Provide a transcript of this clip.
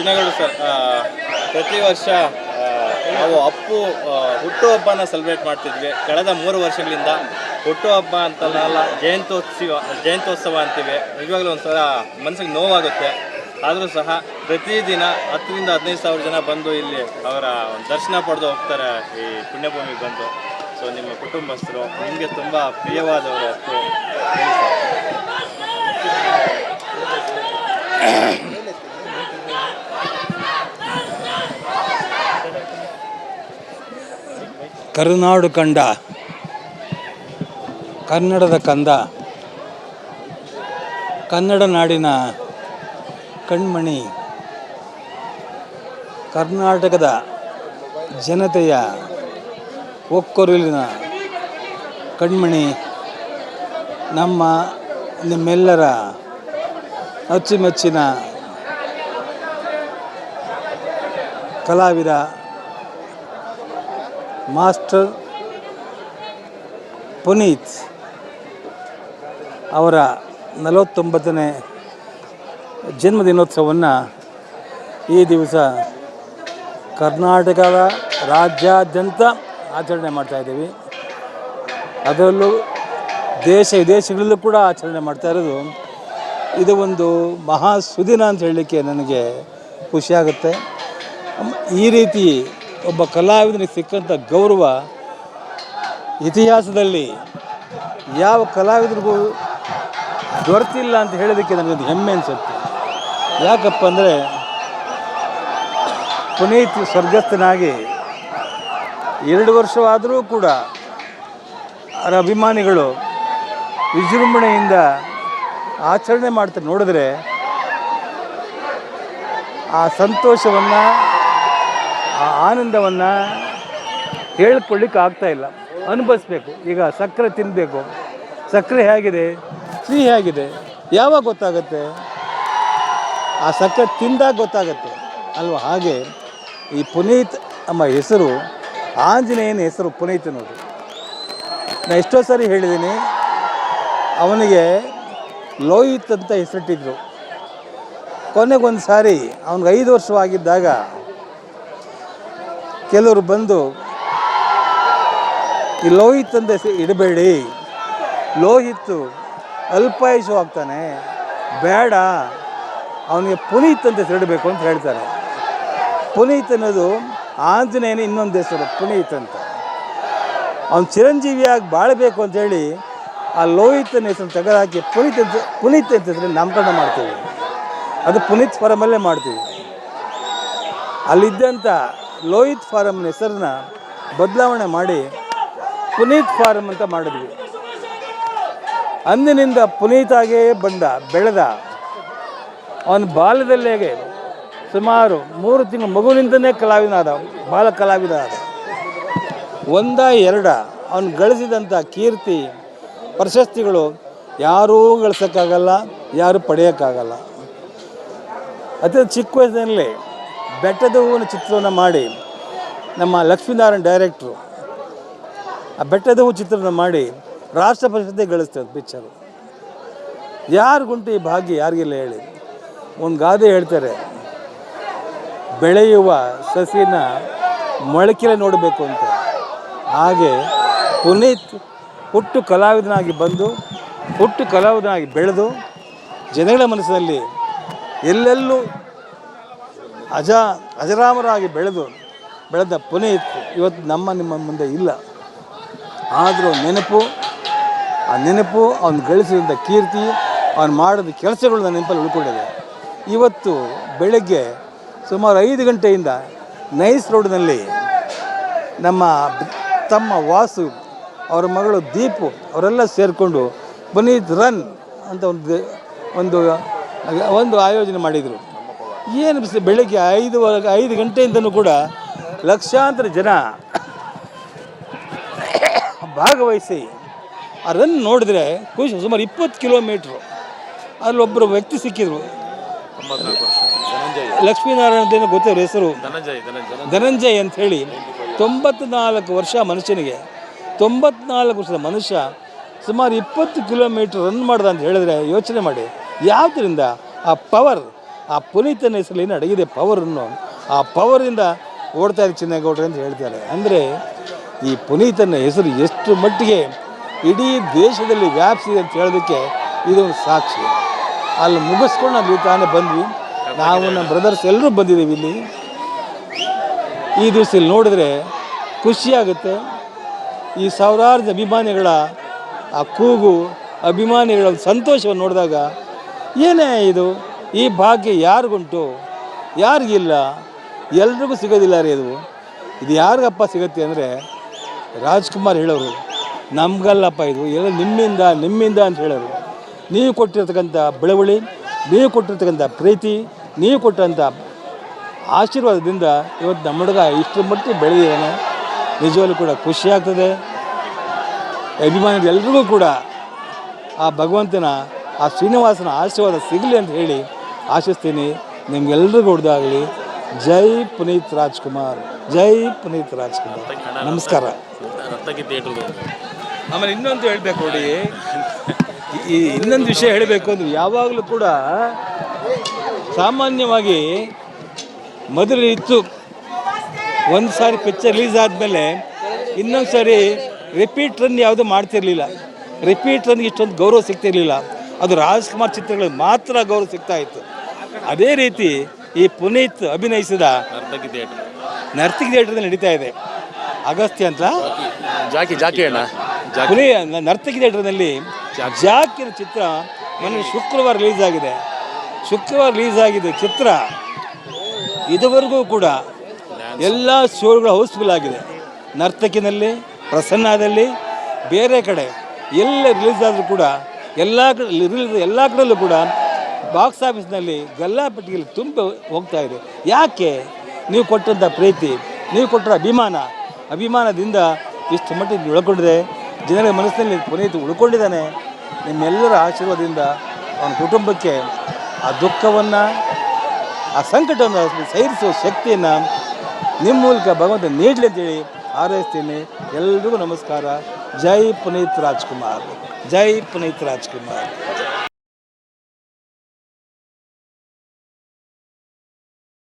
ಚಿನ್ನಗೌಡ sir ಪ್ರತಿ ವರ್ಷ ನಾವು ಅಪ್ಪು ಹುಟ್ಟುಹಬ್ಬನ ಸೆಲೆಬ್ರೇಟ್ ಮಾಡ್ತಿದ್ವಿ. ಕಳೆದ ಮೂರು ವರ್ಷಗಳಿಂದ ಹುಟ್ಟುಹಬ್ಬ ಅಂತಲ್ಲ, ಜಯಂತ್ಯೋತ್ಸವ ಜಯಂತ್ಯೋತ್ಸವ ಅಂತೀವಿ. ನಿಜವಾಗ್ಲೂ ಒಂಥರ ಮನಸ್ಸಿಗೆ ನೋವಾಗುತ್ತೆ. ಆದರೂ ಸಹ ಪ್ರತಿದಿನ ಹತ್ತರಿಂದ ಹದಿನೈದು ಸಾವಿರ ಜನ ಬಂದು ಇಲ್ಲಿ ಅವರ ಒಂದು ದರ್ಶನ ಪಡೆದು ಹೋಗ್ತಾರೆ ಈ ಪುಣ್ಯಭೂಮಿಗೆ ಬಂದು. ಸೊ ನಿಮ್ಮ ಕುಟುಂಬಸ್ಥರು, ನಿಮಗೆ ತುಂಬ ಪ್ರಿಯವಾದವರು ಅಪ್ಪು ಹೇಳಿ ಸರ್. ಕರುನಾಡು ಕಂಡ. ಕನ್ನಡದ ಕಂದ. ಕನ್ನಡ ನಾಡಿನ ಕಣ್ಮಣಿ. ಕರ್ನಾಟಕದ ಜನತೆಯ ಒಕ್ಕೊರಲಿನ ಕಣ್ಮಣಿ. ನಮ್ಮ ನಿಮ್ಮೆಲ್ಲರ ಅಚ್ಚುಮೆಚ್ಚಿನ ಕಲಾವಿದ ಮಾಸ್ಟರ್ ಪುನೀತ್ ಅವರ ನಲವತ್ತೊಂಬತ್ತನೇ ಜನ್ಮದಿನೋತ್ಸವವನ್ನು ಈ ದಿವಸ ಕರ್ನಾಟಕದ ರಾಜ್ಯಾದ್ಯಂತ ಆಚರಣೆ ಮಾಡ್ತಾಯಿದ್ದೀವಿ ಅದರಲ್ಲೂ ದೇಶ ವಿದೇಶಗಳಲ್ಲೂ ಕೂಡ ಆಚರಣೆ ಮಾಡ್ತಾ ಇರೋದು. ಇದು ಒಂದು ಮಹಾ ಸುದಿನ ಅಂತ ಹೇಳಲಿಕ್ಕೆ ನನಗೆ ಖುಷಿಯಾಗುತ್ತೆ ಈ ರೀತಿ ಒಬ್ಬ ಕಲಾವಿದನಿಗೆ ಸಿಕ್ಕಂಥ ಗೌರವ ಇತಿಹಾಸದಲ್ಲಿ ಯಾವ ಕಲಾವಿದರಿಗೂ ದೊರೆತಿಲ್ಲ ಅಂತ ಹೇಳೋದಕ್ಕೆ ನನಗೊಂದು ಹೆಮ್ಮೆ ಅನಿಸುತ್ತೆ. ಯಾಕಪ್ಪ ಅಂದರೆ ಪುನೀತ್ ಸ್ವರ್ಗಸ್ಥನಾಗಿ ಎರಡು ವರ್ಷವಾದರೂ ಕೂಡ ಅವರ ಅಭಿಮಾನಿಗಳು ವಿಜೃಂಭಣೆಯಿಂದ ಆಚರಣೆ ಮಾಡ್ತಾ ನೋಡಿದ್ರೆ ಆ ಸಂತೋಷವನ್ನು ಆ ಆನಂದವನ್ನು ಹೇಳ್ಕೊಳ್ಳಿಕ್ಕೆ ಆಗ್ತಾ ಇಲ್ಲ. ಅನುಭವಿಸ್ಬೇಕು. ಈಗ ಸಕ್ಕರೆ ತಿನ್ನಬೇಕು ಸಕ್ಕರೆ ಹೇಗಿದೆ? ಸಿಹಿ ಹೇಗಿದೆ. ಯಾವಾಗ ಗೊತ್ತಾಗುತ್ತೆ? ಆ ಸಕ್ಕರೆ ತಿಂದಾಗ ಗೊತ್ತಾಗುತ್ತೆ. ಅಲ್ವಾ? ಹಾಗೆ ಈ ಪುನೀತ್ ನಮ್ಮ ಹೆಸರು, ಆಂಜನೇಯನ ಹೆಸರು ಪುನೀತ್ ಅನ್ನೋದು. ನಾನು ಎಷ್ಟೋ ಸಾರಿ ಹೇಳಿದ್ದೀನಿ. ಅವನಿಗೆ ಲೋಹಿತ್ ಅಂತ ಹೆಸರಿಟ್ಟಿದ್ರು. ಕೊನೆಗೊಂದು ಸಾರಿ ಅವನಿಗೆ ಐದು ವರ್ಷವಾಗಿದ್ದಾಗ ಕೆಲವರು ಬಂದು, ಈ ಲೋಹಿತ್ ಅಂತ ಇಡಬೇಡಿ. ಲೋಹಿತ್ ಅಲ್ಪಾಯುಷು ಆಗ್ತಾನೆ. ಬೇಡ. ಅವನಿಗೆ ಪುನೀತ್ ಅಂತ ಹೇಳಬೇಕು ಅಂತ ಹೇಳ್ತಾರೆ. ಪುನೀತ್ ಅನ್ನೋದು ಆಂಜನೇಯನ ಇನ್ನೊಂದು ಹೆಸರು, ಪುನೀತ್ ಅಂತ. ಅವನು ಚಿರಂಜೀವಿಯಾಗಿ ಬಾಳಬೇಕು ಅಂತೇಳಿ ಆ ಲೋಹಿತನ ಹೆಸರು ತೆಗೆದುಹಾಕಿ ಪುನೀತ್ ಅಂತ ಪುನೀತ್ ಅಂತ ಹೆಸರು ನಾಮಕರಣ ಮಾಡ್ತೀವಿ. ಅದು ಪುನೀತ್ ಪರಮಲ್ಲೇ ಮಾಡ್ತೀವಿ. ಅಲ್ಲಿದ್ದಂಥ ಲೋಹಿತ್ ಫಾರಮ್ನ ಹೆಸರನ್ನ ಬದಲಾವಣೆ ಮಾಡಿ ಪುನೀತ್ ಫಾರಮ್ ಅಂತ ಮಾಡಿದ್ವಿ. ಅಂದಿನಿಂದ ಪುನೀತಾಗೇ ಬಂದ, ಬೆಳೆದ. ಅವನ ಬಾಲ್ಯದಲ್ಲೇ ಸುಮಾರು ಮೂರು ತಿಂಗಳು ಮಗುವಿನಿಂದನೇ ಕಲಾವಿದನಾದ, ಬಾಲ ಕಲಾವಿದ ಆದ ಒಂದ ಎರಡ ಅವನು ಗಳಿಸಿದಂಥ ಕೀರ್ತಿ, ಪ್ರಶಸ್ತಿಗಳು ಯಾರೂ ಗಳಿಸೋಕ್ಕಾಗಲ್ಲ, ಯಾರೂ ಪಡೆಯೋಕ್ಕಾಗಲ್ಲ. ಅತಿ ಚಿಕ್ಕ ವಯಸ್ಸಿನಲ್ಲಿ ಬೆಟ್ಟದ ಹೂವಿನ ಚಿತ್ರವನ್ನು ಮಾಡಿ ನಮ್ಮ ಲಕ್ಷ್ಮೀನಾರಾಯಣ ಡೈರೆಕ್ಟ್ರು, ಆ ಬೆಟ್ಟದ ಹೂವು ಚಿತ್ರವನ್ನು ಮಾಡಿ ರಾಷ್ಟ್ರ ಪ್ರಶಸ್ತಿ ಗಳಿಸ್ತದೆ ಪಿಕ್ಚರು ಯಾರಿಗುಂಟು ಈ ಭಾಗ್ಯ ಯಾರಿಗಿಲ್ಲ ಹೇಳಿ? ಒಂದು ಗಾದೆ ಹೇಳ್ತಾರೆ, ಬೆಳೆಯುವ ಸಸಿನ ಮೊಳಕೆಲೆ ನೋಡಬೇಕು ಅಂತ. ಹಾಗೆ ಪುನೀತ್ ಹುಟ್ಟು ಕಲಾವಿದನಾಗಿ ಬಂದು, ಹುಟ್ಟು ಕಲಾವಿದನಾಗಿ ಬೆಳೆದು, ಜನಗಳ ಮನಸ್ಸಿನಲ್ಲಿ ಎಲ್ಲೆಲ್ಲೂ ಅಜ ಅಜರಾಮರಾಗಿ ಬೆಳೆದು, ಬೆಳೆದ ಪುನೀತ್ ಇವತ್ತು ನಮ್ಮ, ನಿಮ್ಮ ಮುಂದೆ ಇಲ್ಲ. ಆದರೂ ನೆನಪು, ಆ ನೆನಪು ಅವನು ಗಳಿಸಿದಂಥ ಕೀರ್ತಿ, ಅವನು ಮಾಡಿದ ಕೆಲಸಗಳು ನನ್ನ ನೆನಪಲ್ಲಿ ಉಳ್ಕೊಂಡಿದೆ. ಇವತ್ತು ಬೆಳಗ್ಗೆ ಸುಮಾರು ಐದು ಗಂಟೆಯಿಂದ ನೈಸ್ ರೋಡ್ನಲ್ಲಿ ನಮ್ಮ ತಮ್ಮ ವಾಸು, ಅವರ ಮಗಳು ದೀಪು, ಅವರೆಲ್ಲ ಸೇರಿಕೊಂಡು ಪುನೀತ್ ರನ್ ಅಂತ ಒಂದು ಒಂದು ಒಂದು ಆಯೋಜನೆ ಮಾಡಿದರು. ಏನು ಬೆಳಗ್ಗೆ ಐದು ಐದು ಗಂಟೆಯಿಂದನೂ ಕೂಡ ಲಕ್ಷಾಂತರ ಜನ ಭಾಗವಹಿಸಿ ಅದನ್ನು ನೋಡಿದ್ರೆ ಖುಷಿ ಸುಮಾರು ಇಪ್ಪತ್ತು ಕಿಲೋಮೀಟ್ರು. ಅಲ್ಲೊಬ್ಬರು ವ್ಯಕ್ತಿ ಸಿಕ್ಕಿದ್ರು. ಲಕ್ಷ್ಮೀನಾರಾಯಣದೇನೋ ಗೊತ್ತಿರೋ ಹೆಸರು? ಧನಂಜಯ್ ಅಂತ ಹೇಳಿ. ತೊಂಬತ್ನಾಲ್ಕು ವರ್ಷ ಮನುಷ್ಯನಿಗೆ. ತೊಂಬತ್ನಾಲ್ಕು ವರ್ಷದ ಮನುಷ್ಯ ಸುಮಾರು ಇಪ್ಪತ್ತು ಕಿಲೋಮೀಟ್ರ್ ರನ್ ಮಾಡ್ದ ಅಂತ ಹೇಳಿದ್ರೆ ಯೋಚನೆ ಮಾಡಿ. ಯಾವುದರಿಂದ? ಆ ಪವರ್. ಆ ಪುನೀತನ ಹೆಸರಲ್ಲಿ ಏನು ಅಡಗಿದೆ ಪವರನ್ನು ಆ ಪವರಿಂದ ಓಡ್ತಾ ಇದೆ ಚಿನ್ನಗೌಡ್ರೆ ಅಂತ ಹೇಳ್ತಾರೆ. ಅಂದರೆ ಈ ಪುನೀತನ ಹೆಸರು ಎಷ್ಟು ಮಟ್ಟಿಗೆ ಇಡೀ ದೇಶದಲ್ಲಿ ವ್ಯಾಪಿಸಿದೆ ಅಂತ ಹೇಳೋದಕ್ಕೆ ಇದೊಂದು ಸಾಕ್ಷಿ. ಅಲ್ಲಿ ಮುಗಿಸ್ಕೊಂಡು ಅಲ್ಲಿ ತಾನೇ ಬಂದ್ವಿ. ನಾವು ನಮ್ಮ ಬ್ರದರ್ಸ್ ಎಲ್ಲರೂ ಬಂದಿದ್ದೀವಿ ಇಲ್ಲಿ. ಈ ದಿವಸ ಇಲ್ಲಿ ನೋಡಿದ್ರೆ ಖುಷಿಯಾಗುತ್ತೆ ಈ ಸಾವಿರಾರು ಅಭಿಮಾನಿಗಳ ಆ ಕೂಗು, ಅಭಿಮಾನಿಗಳ ಸಂತೋಷವನ್ನು ನೋಡಿದಾಗ ಏನೇ ಇದು? ಈ ಭಾಗ್ಯ ಯಾರಿಗುಂಟು? ಯಾರಿಗಿಲ್ಲ? ಎಲ್ರಿಗೂ ಸಿಗೋದಿಲ್ಲ ರೀ ಇದು ಇದು ಯಾರಿಗಪ್ಪ ಸಿಗುತ್ತೆ ಅಂದರೆ ರಾಜ್ಕುಮಾರ್ ಹೇಳೋರು. ನಮಗಲ್ಲಪ್ಪ ಇದು. ಎಲ್ಲ ನಿಮ್ಮಿಂದ ನಿಮ್ಮಿಂದ ಅಂತ ಹೇಳೋರು. ನೀವು ಕೊಟ್ಟಿರ್ತಕ್ಕಂಥ ಬೆಳವಳಿ, ನೀವು ಕೊಟ್ಟಿರ್ತಕ್ಕಂಥ ಪ್ರೀತಿ, ನೀವು ಕೊಟ್ಟಂಥ ಆಶೀರ್ವಾದದಿಂದ ಇವತ್ತು ನಮ್ಮ ಹುಡುಗ ಇಷ್ಟರ ಮಟ್ಟಿಗೆ ಬೆಳೆದಿದ್ದಾನೆ. ನಿಜವಾಗ್ಲೂ ಕೂಡ ಖುಷಿ ಆಗ್ತದೆ. ಅಭಿಮಾನಿಗಳೆಲ್ರಿಗೂ ಕೂಡ ಆ ಭಗವಂತನ, ಆ ಶ್ರೀನಿವಾಸನ ಆಶೀರ್ವಾದ ಸಿಗಲಿ ಅಂತ ಹೇಳಿ ಆಶಿಸ್ತೀನಿ. ನಿಮ್ಗೆಲ್ರಿಗೂ ಹೊಡೆದಾಗಲಿ. ಜೈ ಪುನೀತ್ ರಾಜ್ಕುಮಾರ್. ಜೈ ಪುನೀತ್ ರಾಜ್ಕುಮಾರ್. ನಮಸ್ಕಾರ. ಆಮೇಲೆ ಇನ್ನೊಂದು ಹೇಳಬೇಕು ನೋಡಿ. ಈ ಇನ್ನೊಂದು ವಿಷಯ ಹೇಳಬೇಕು ಅಂದರೆ ಯಾವಾಗಲೂ ಕೂಡ ಸಾಮಾನ್ಯವಾಗಿ ಮೊದಲು ಇತ್ತು. ಒಂದು ಸಾರಿ ಪಿಕ್ಚರ್ ರಿಲೀಸ್ ಆದಮೇಲೆ ಇನ್ನೊಂದು ಸಾರಿ ರಿಪೀಟ್ ರನ್ ಯಾವುದು ಮಾಡ್ತಿರಲಿಲ್ಲ. ರಿಪೀಟ್ ರನ್ಗೆ ಇಷ್ಟೊಂದು ಗೌರವ ಸಿಗ್ತಿರಲಿಲ್ಲ. ಅದು ರಾಜ್ಕುಮಾರ್ ಚಿತ್ರಗಳಿಗೆ ಮಾತ್ರ ಗೌರವ ಸಿಗ್ತಾ ಇತ್ತು. ಅದೇ ರೀತಿ ಈ ಪುನೀತ್ ಅಭಿನಯಿಸಿದ ನರ್ತಕಿ ಥಿಯೇಟ್ರಲ್ಲಿ ನಡೀತಾ ಇದೆ. ಅಗಸ್ತ್ಯ ಅಂತ? ಜಾಕಿ ಜಾಕಿ ಅಣ್ಣ. ಪುನಿ ನರ್ತಕಿ ಥಿಯೇಟರ್ನಲ್ಲಿ ಜಾಕಿನ ಚಿತ್ರ ಮೊನ್ನೆ ಶುಕ್ರವಾರ ರಿಲೀಸ್ ಆಗಿದೆ. ಶುಕ್ರವಾರ ರಿಲೀಸ್ ಆಗಿದೆ ಚಿತ್ರ ಇದುವರೆಗೂ ಕೂಡ ಎಲ್ಲ ಶೋಗಳು ಹೌಸ್ಫುಲ್ ಆಗಿದೆ. ನರ್ತಕಿನಲ್ಲಿ ಪ್ರಸನ್ನದಲ್ಲಿ ಬೇರೆ ಕಡೆ ಎಲ್ಲ ರಿಲೀಸ್ ಆದರೂ ಕೂಡ ಎಲ್ಲ ಕಡೆ ಎಲ್ಲ ಕಡೆಯಲ್ಲೂ ಕೂಡ ಬಾಕ್ಸ್ ಆಫೀಸ್ನಲ್ಲಿ ಗಲ್ಲಾಪಟ್ಟಿಗೆಯಲ್ಲಿ ತುಂಬ ಹೋಗ್ತಾ ಇದೆ. ಯಾಕೆ? ನೀವು ಕೊಟ್ಟಂಥ ಪ್ರೀತಿ, ನೀವು ಕೊಟ್ಟರ ಅಭಿಮಾನ, ಅಭಿಮಾನದಿಂದ ಇಷ್ಟು ಮಟ್ಟಿಗೆ ಉಳ್ಕೊಂಡಿದೆ. ಜನರ ಮನಸ್ಸಿನಲ್ಲಿ ಪುನೀತ್ ಉಳ್ಕೊಂಡಿದ್ದಾನೆ. ನಿಮ್ಮೆಲ್ಲರ ಆಶೀರ್ವಾದದಿಂದ ಅವನ ಕುಟುಂಬಕ್ಕೆ ಆ ದುಃಖವನ್ನು, ಆ ಸಂಕಟವನ್ನು ಸಹಿಸುವ ಶಕ್ತಿಯನ್ನು ನಿಮ್ಮ ಮೂಲಕ ಭಗವಂತ ನೀಡಲಿ ಅಂತೇಳಿ ಹಾರೈಸ್ತೀನಿ. ಎಲ್ರಿಗೂ ನಮಸ್ಕಾರ. ಜೈ ಪುನೀತ್ ರಾಜ್ಕುಮಾರ್. ಜೈ ಪುನೀತ್ ರಾಜ್ಕುಮಾರ್.